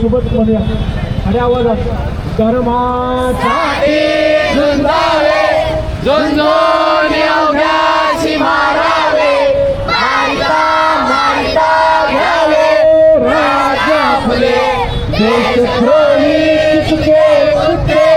सोबत म्हणूया आणि आवाजात धर्मासाठी झुंजावे झुंजून अवघ्याशी मारावे मारिता मारिता घ्यावे राजा फुले देशद्रोही चुके कुत्रे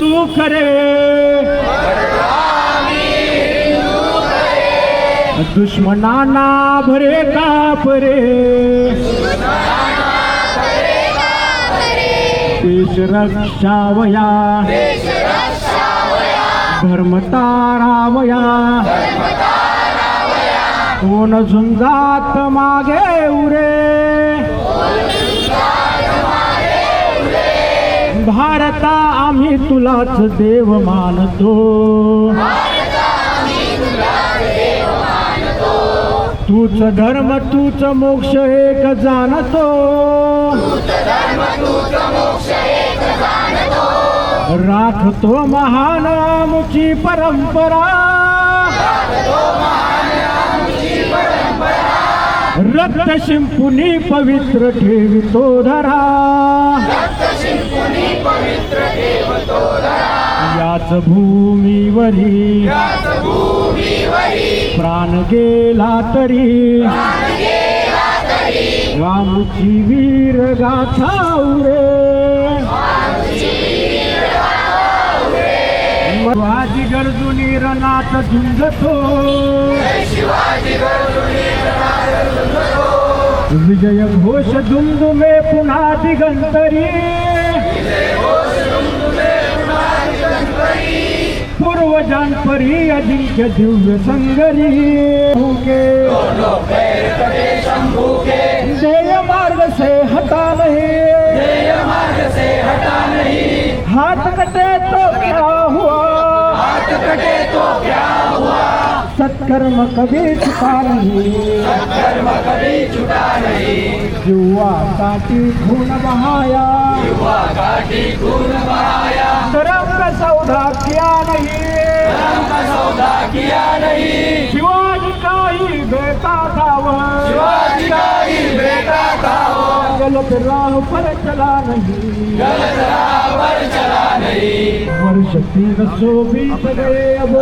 तू खरे दुश्मनाना भरे कापरे देश रक्षावया। धर्म तारावया। कोण झुंजात मागे उरे? भारता आम्ही तुलाच देव मानतो. तूच धर्म तूच मोक्ष एक जाणतो. राखतो महान आमची परंपरा. रक्त शिंपुनी पवित्र ठेवितो धरा. याच भूमीवरी प्राण गेला तरी रामची वीर गाथा उरे. शिवाजी गरजुनी रणात झुंजतो. विजय घोष दुमदुमे पुन्हा दिगंतरी. पूर्वजांपरी अजिंक्य दिव्य संगरी। भूके। देय मार्ग से हटा नहीं। सत्कर्म कभी छुपा नहीं। कर्म कभी छुटा नहीं। जुआ काटी खून बहाया। युवा घाटी खून बहाया। धर्म का सौदा किया नहीं। धर्म का सौदा किया नहीं। शिवाजी का ही बेटा था वह शिवाजी का ही बेटा था वो गलत राह पर चला नहीं. गलत राह पर चला नहीं. वर्ष तीन सौ बीत गए अब.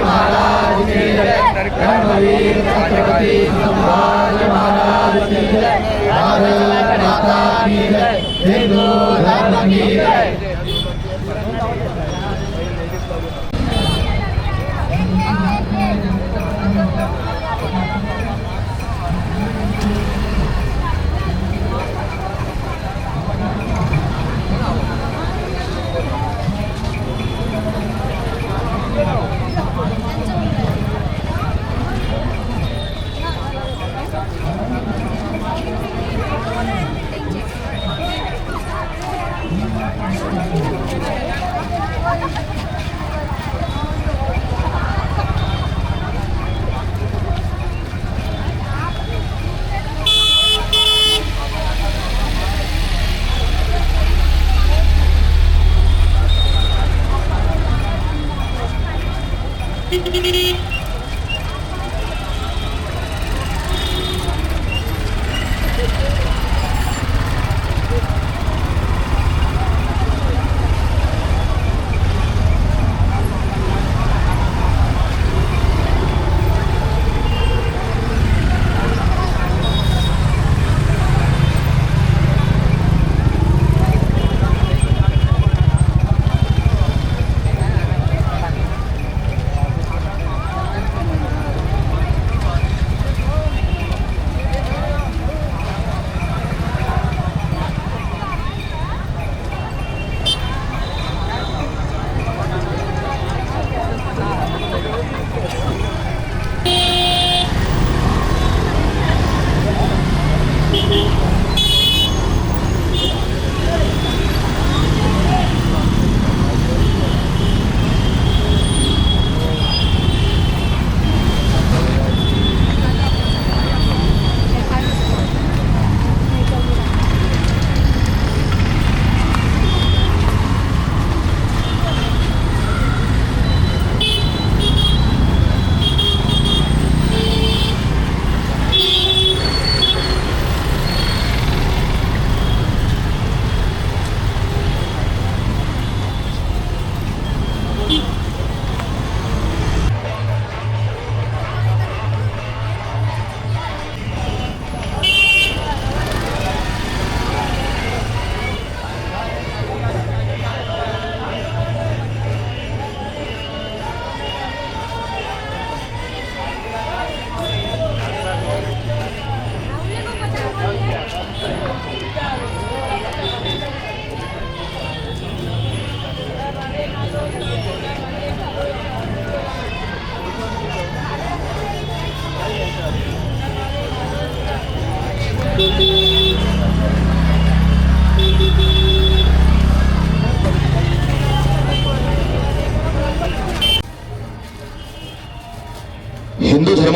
महाराज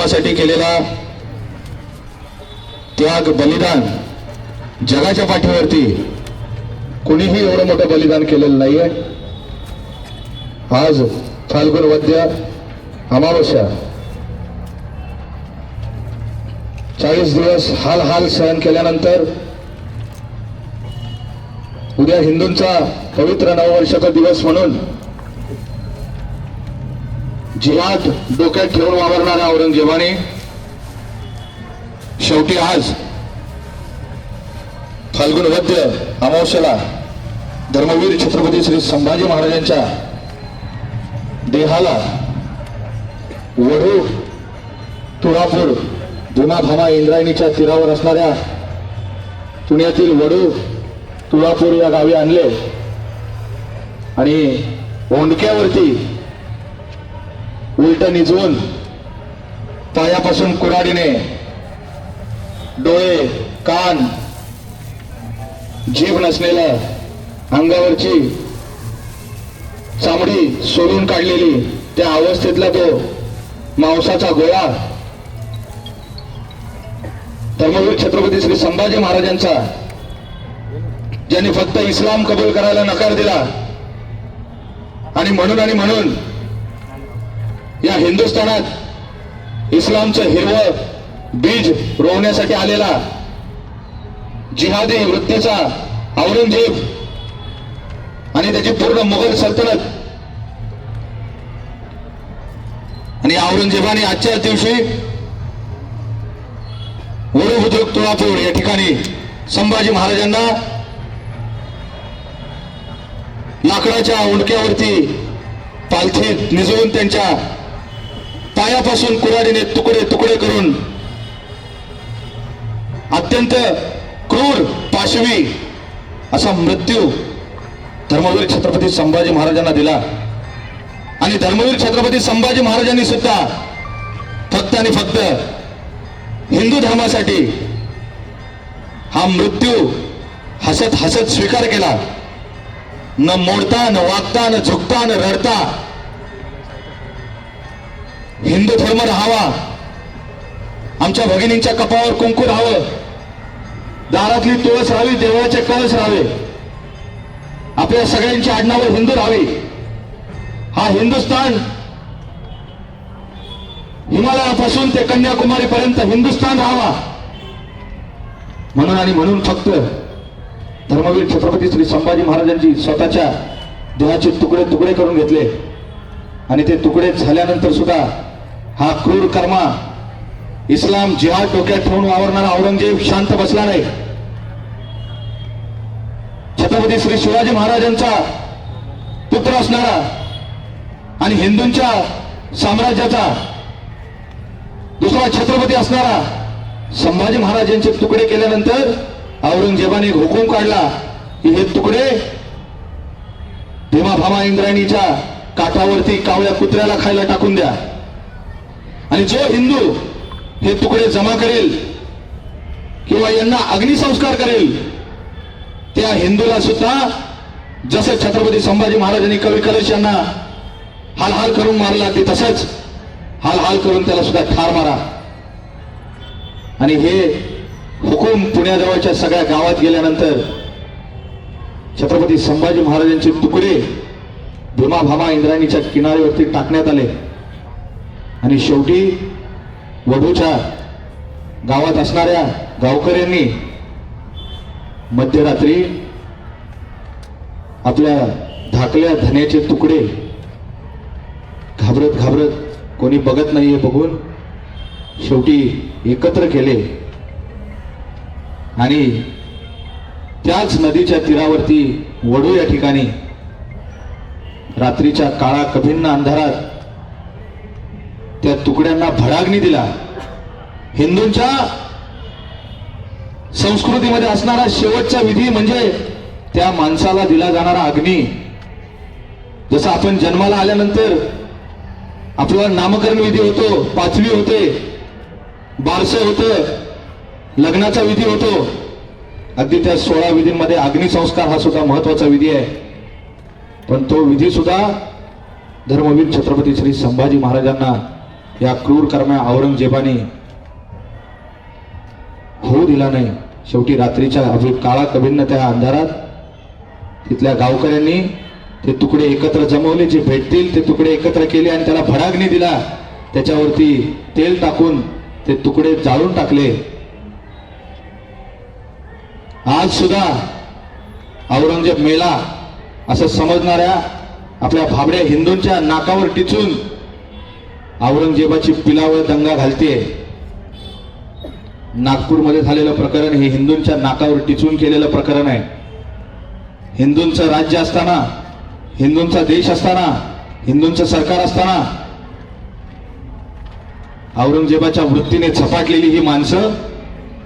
धर्मासाठी केलेला त्याग बलिदान जगाच्या पाठीवरती कुणीही एवढं मोठं बलिदान केलेलं नाहीये. आज फाल्गुन वद्य अमावस्या. चाळीस दिवस हाल हाल सहन केल्यानंतर उद्या हिंदूंचा पवित्र नववर्षाचा दिवस म्हणून जिहाद डोक्यात ठेवून वावरणाऱ्या औरंगजेबाने शेवटी आज फाल्गुन वद्य अमावस्याला धर्मवीर छत्रपती श्री संभाजी महाराजांच्या देहाला वडू तुळापूर जुना भामा इंद्रायणीच्या तीरावर असणाऱ्या पुण्यातील वडू तुळापूर या गावी आणले. आणि ओंडक्यावरती उलट निजवून पायापासून कुऱ्हाडीने डोळे कान जीभ नसलेलं अंगावरची चामडी सोडून काढलेली त्या अवस्थेतला तो मांसाचा गोळा. धर्मवीर छत्रपती श्री संभाजी महाराजांचा ज्यांनी फक्त इस्लाम कबूल करायला नकार दिला आणि म्हणून आणि म्हणून या हिंदुस्थानात इस्लामचं हिरवं बीज रोवण्यासाठी आलेला जिहादी वृत्तीचा औरंगजेब आणि त्याची पूर्ण मुघल सल्तनत. आणि औरंगजेबाने आजच्या दिवशी वडू बुद्रुक तुळापूर या ठिकाणी संभाजी महाराजांना लाकडाच्या उंडक्यावरती पालथीत निजवून त्यांच्या पायापासून कुऱ्हाडीने तुकडे तुकडे करून अत्यंत क्रूर पाशवी असा मृत्यू धर्मवीर छत्रपती संभाजी महाराजांना दिला. आणि धर्मवीर छत्रपती संभाजी महाराजांनी सुद्धा फक्त आणि फक्त हिंदू धर्मासाठी हा मृत्यू हसत हसत स्वीकार केला. न मोडता न वागता न झुकता न रडता हिंदू धर्म राहावा. आमच्या भगिनींच्या कपावर कुंकू राहावं. दारातली तुळस राहावी देवळाचे कळस राहावे. आपल्या सगळ्यांची आडनावर हिंदू राहावी. हा हिंदुस्थान हिमालयापासून ते कन्याकुमारी पर्यंत हिंदुस्थान राहावा. म्हणून आणि म्हणून फक्त धर्मवीर छत्रपती श्री संभाजी महाराजांची स्वतःच्या देहाचे तुकडे तुकडे करून घेतले. आणि ते तुकडे झाल्यानंतर सुद्धा हा क्रूर कर्मा इस्लाम जिहाद डोक्यात ठेवून वावरणारा औरंगजेब शांत बसला नाही. छत्रपती श्री शिवाजी महाराजांचा पुत्र असणारा आणि हिंदूंच्या साम्राज्याचा दुसरा छत्रपती असणारा संभाजी महाराजांचे तुकडे केल्यानंतर औरंगजेबाने हुकूम काढला की हे तुकडे भीमा भामा इंद्रायणीच्या काठावरती कावळ्या कुत्र्याला खायला टाकून द्या. आणि जो हिंदू हे तुकडे जमा करेल किंवा यांना अग्निसंस्कार करेल त्या हिंदूला सुद्धा जसं छत्रपती संभाजी महाराजांनी कवी कलश यांना हालहाल करून मारला ते तसंच हालहाल करून त्याला सुद्धा ठार मारा. आणि हे हुकूम पुण्याजवळच्या सगळ्या गावात गेल्यानंतर छत्रपती संभाजी महाराजांचे तुकडे भीमा भामा इंद्रायणीच्या किनाऱ्यावरती टाकण्यात आले. आणि शेवटी वधूच्या गावात असणाऱ्या गावकऱ्यांनी मध्यरात्री आपल्या धाकल्या धन्याचे तुकडे घाबरत घाबरत कोणी बघत नाहीये बघून शेवटी एकत्र केले. आणि त्याच नदीच्या तीरावरती वडू या ठिकाणी रात्रीच्या काळा कभिन्न अंधारात त्या तुकड्यांना भडाग्नी दिला. हिंदूंच्या संस्कृतीमध्ये असणारा शेवटचा विधी म्हणजे त्या माणसाला दिला जाणारा अग्नी. जसं आपण जन्माला आल्यानंतर आपला नामकरण विधी होतो पाचवी होते बारसं होतं लग्नाचा विधी होतो. अगदी त्या सोळा विधींमध्ये अग्निसंस्कार हा सुद्धा महत्त्वाचा विधी आहे. पण तो विधी सुद्धा धर्मवीर छत्रपती श्री संभाजी महाराजांना या क्रूर कर्म्या औरंगजेबाने होऊ दिला नाही. शेवटी रात्रीच्या अजून काळा कभिन्न त्या अंधारात तिथल्या गावकऱ्यांनी ते तुकडे एकत्र जमवले. जे भेटतील ते तुकडे एकत्र केले आणि त्याला भडागणी दिला. त्याच्यावरती तेल टाकून ते तुकडे जाळून टाकले. आज सुद्धा औरंगजेब मेला असं समजणाऱ्या आपल्या भाबड्या हिंदूंच्या नाकावर टिचून औरंगजेबाची पिलावळ दंगा घालते नागपूरमध्ये झालेलं प्रकरण हे हिंदूंच्या नाकावर टिचून केलेलं प्रकरण आहे. हिंदूंचं राज्य असताना हिंदूंचा देश असताना हिंदूंचं सरकार असताना औरंगजेबाच्या वृत्तीने झपाटलेली ही माणसं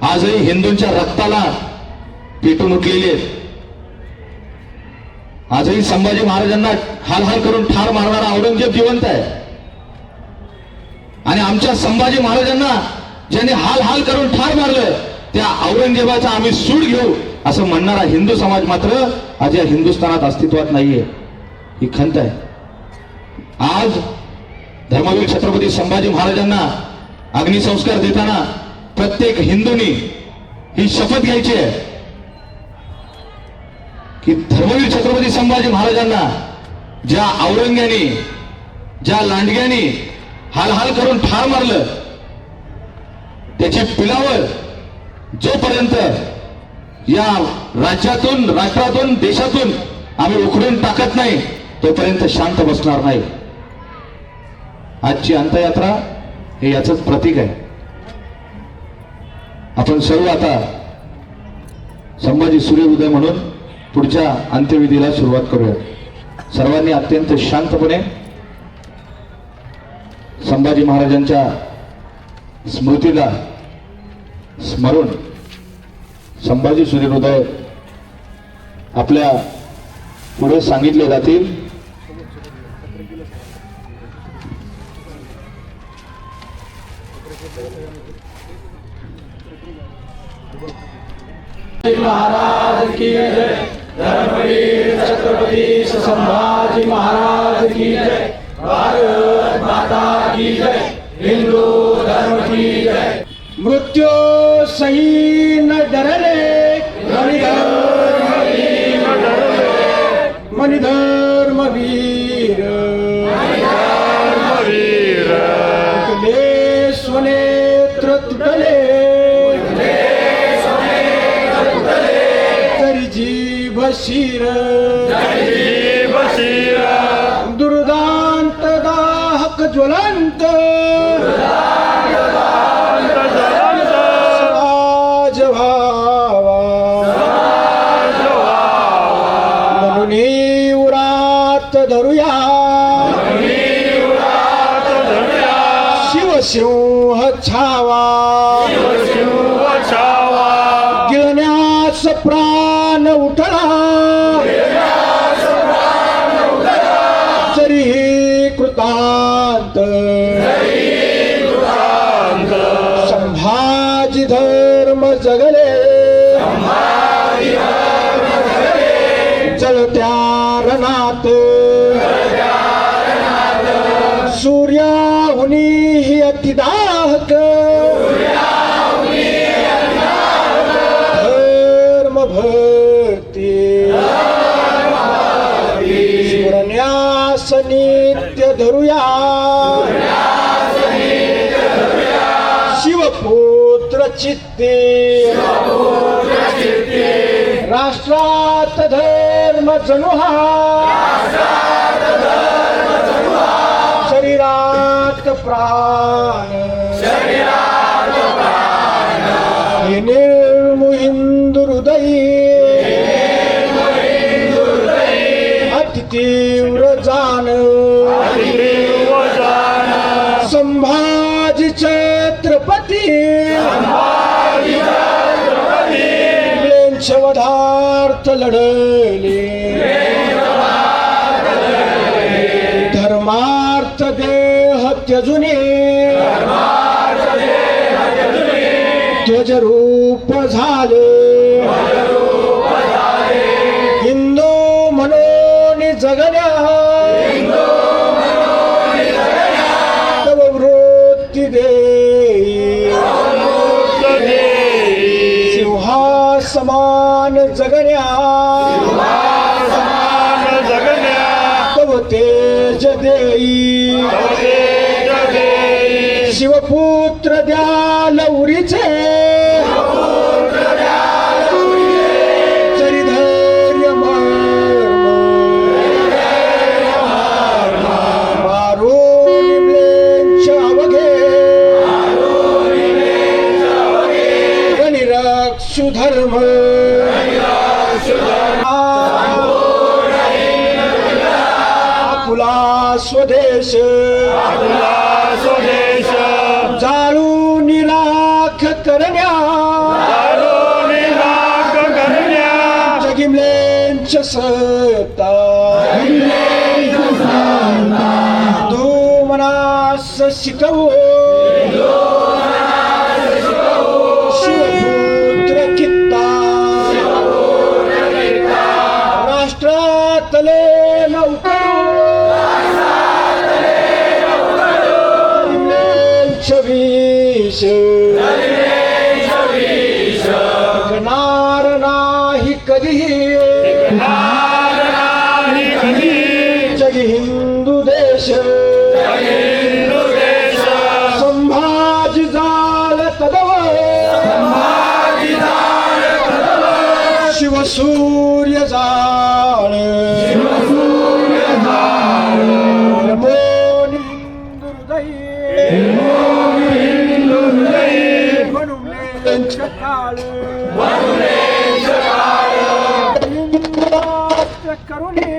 आजही हिंदूंच्या रक्ताला पेटून उठलेली आहेत. आजही संभाजी महाराजांना हालहाल करून ठार मारणारा औरंगजेब जिवंत आहे. आणि आमच्या संभाजी महाराजांना ज्यांनी हाल हाल करून ठार मारलं त्या औरंगजेबाचा आम्ही सूड घेऊ असं म्हणणारा हिंदू समाज मात्र आज या हिंदुस्थानात अस्तित्वात नाहीये. ही खंत आहे. आज धर्मवीर छत्रपती संभाजी महाराजांना अग्निसंस्कार देताना प्रत्येक हिंदूनी ही शपथ घ्यायची आहे की धर्मवीर छत्रपती संभाजी महाराजांना ज्या औरंग्याने ज्या लांडग्याने हाल हाल करून ठार मारलं. त्याची पिलावळ जोपर्यंत या राज्यातून राष्ट्रातून देशातून आम्ही उखडून टाकत नाही तोपर्यंत शांत बसणार नाही. आजची अंतयात्रा हे याच प्रतीक आहे. आपण सर्व आता संभाजी सूर्योदय म्हणून पुढच्या अंत्यविधीला सुरुवात करूया सर्वांनी अत्यंत शांतपणे संभाजी महाराजांच्या स्मृतीला स्मरून संभाजी सूर्यहृदय आपल्या पुढे सांगितले जातील. महाराज की जय धर्मवीर छत्रपती संभाजी महाराज की जय भारत मृत्यू सही न डरले मणिधर्म वीर वीर स्वनेत्र तुटले तरी जीव शिर. दुर्दांत दाहक ज्वलन. धर्म हा शरीरात प्राण हे अति तीव्र जाण संभाजी छत्रपती। वधार्थ लढ দেয়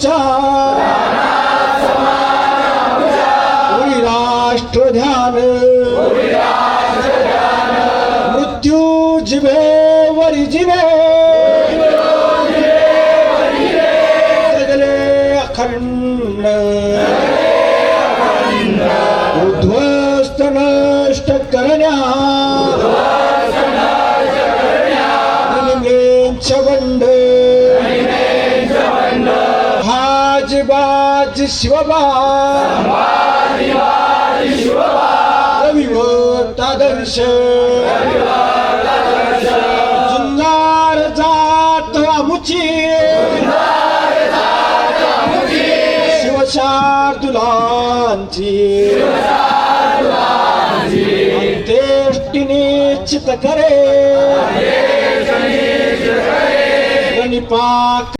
চায় गणित करे। गणिपाक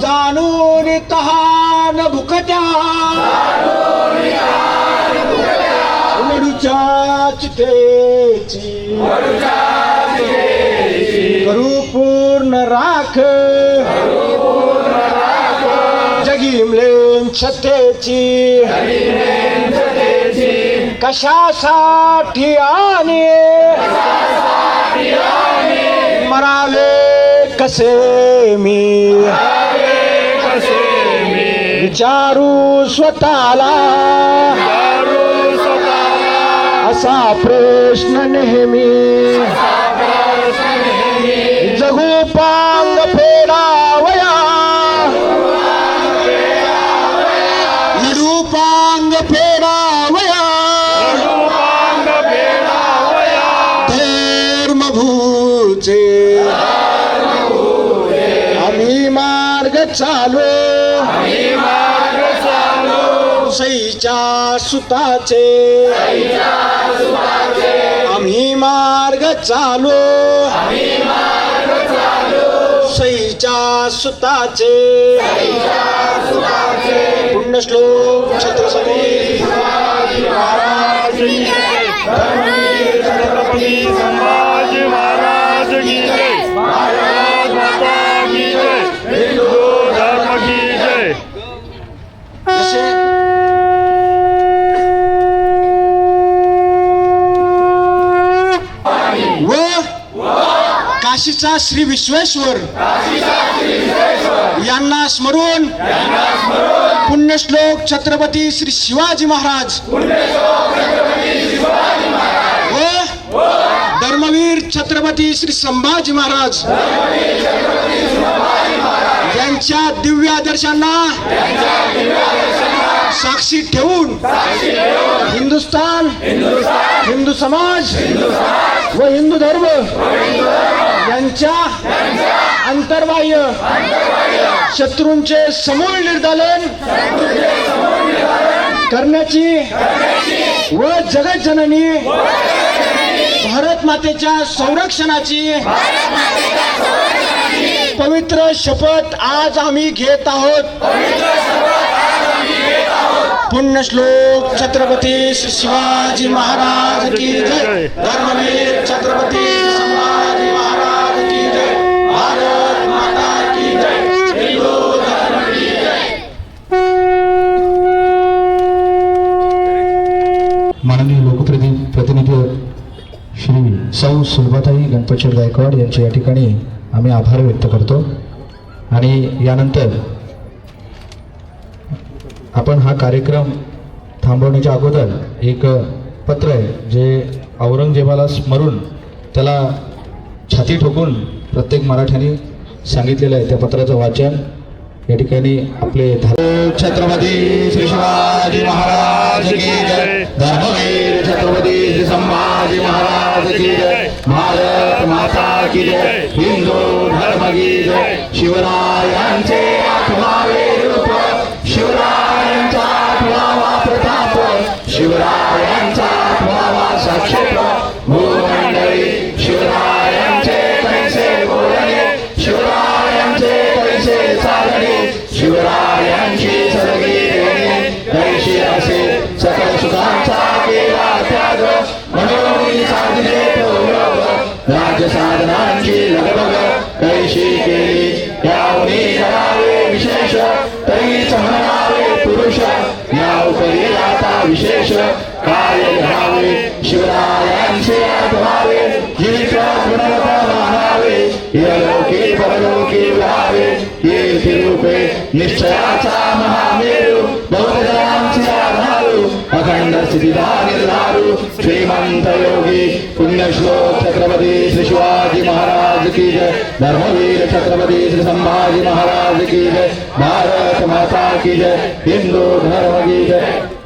जाणून तहान भुकत्या. लडूच्या चितेची करू पूर्ण राख. जगिमलेन छतेची. कशासाठी आणि मराले कसे मी? विचारू स्वतःला. असा प्रश्न नेहमी. जगू पांग फेडावया चालू। सईच्या सुताचे। आम्ही मार्ग चालू। सईच्या सुताचे। पुण्यश्लोक छत्रपती महाराज. छत्रपती संभाजी महाराज की जय भारत माता की जय हिंदू धर्म की जय जसे व काशीचा श्री विश्वेश्वर. यांना स्मरून पुण्यश्लोक छत्रपती श्री शिवाजी महाराज. व धर्मवीर छत्रपती श्री संभाजी महाराज. यांच्या दिव्य आदर्शांना साक्षी ठेवून हिंदुस्थान हिंदू समाज व हिंदू धर्म यांच्या अंतर्बाह्य शत्रूंचे समूळ निर्दालन करण्याची व जगज्जननी भारत मातेच्या संरक्षणाची पवित्र शपथ आज आम्ही घेत आहोत. पुण्यश्लोक छत्रपती शिवाजी महाराज की जय. धर्मवीर छत्रपती सुलभाताई गणपतशेठ गायकवाड यांचे या ठिकाणी आम्ही आभार व्यक्त करतो. आणि यानंतर आपण हा कार्यक्रम थांबवण्याच्या अगोदर एक पत्र आहे जे औरंगजेबाला स्मरून त्याला छाती ठोकून प्रत्येक मराठ्याने सांगितलेलं आहे. त्या पत्राचं वाचन या ठिकाणी आपले धार्मिक छत्रपती श्री शिवाजी महाराज धर्मवीर छत्रपती महाराज की जय। भारत माता की जय। हिंदू धर्म की जय। शिवरायांचे आठवावे रूप। शिवरायांचा आठवावा प्रताप। शिवरायांचा आठवावा साक्षेप विशेष काय घ्यावे शिवरायांचे आठवावे जीवित गुणवता मानावे यलोके परलोके व्हावे कीर्ती रूपे निश्चयाचा महामेरू बहुजनांचे आधारू अखंड स्थितीदा निर्धारू श्रीमंत योगी पुण्यश्लोक छत्रपती श्री शिवाजी महाराज की जय धर्मवीर छत्रपती श्री संभाजी महाराज की जय भारत माता की जय हिंदू धर्म की जय।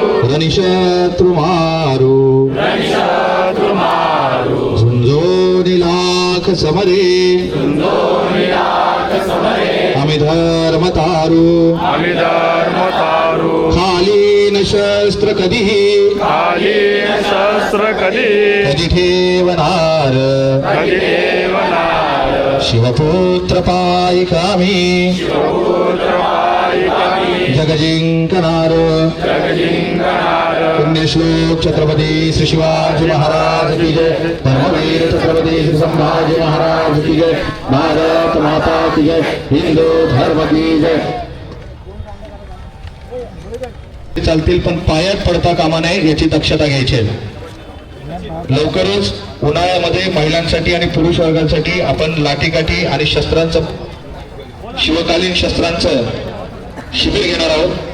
रणिशत्रु मारू झुंजोनी लाख समरे आम्ही धर्म तारू खालीन शस्त्र कधीही खाली शस्त्र कधी कधी ठेवणार कधी जगजिङ्कनार पुण्यश्लोक छत्रपती श्री शिवाजी महाराज की जय। धर्मवीर छत्रपती श्री संभाजी महाराज की जय। भारत माता की जय। हिंदू धर्म की जय। चालतील पण पायात पडता कामा नये याची दक्षता घ्यायची आहे. लवकरच उन्हाळ्यामध्ये महिलांसाठी आणि पुरुष वर्गांसाठी आपण लाठीकाठी आणि शस्त्रांचं शिवकालीन शस्त्रांचं शिबिर घेणार आहोत.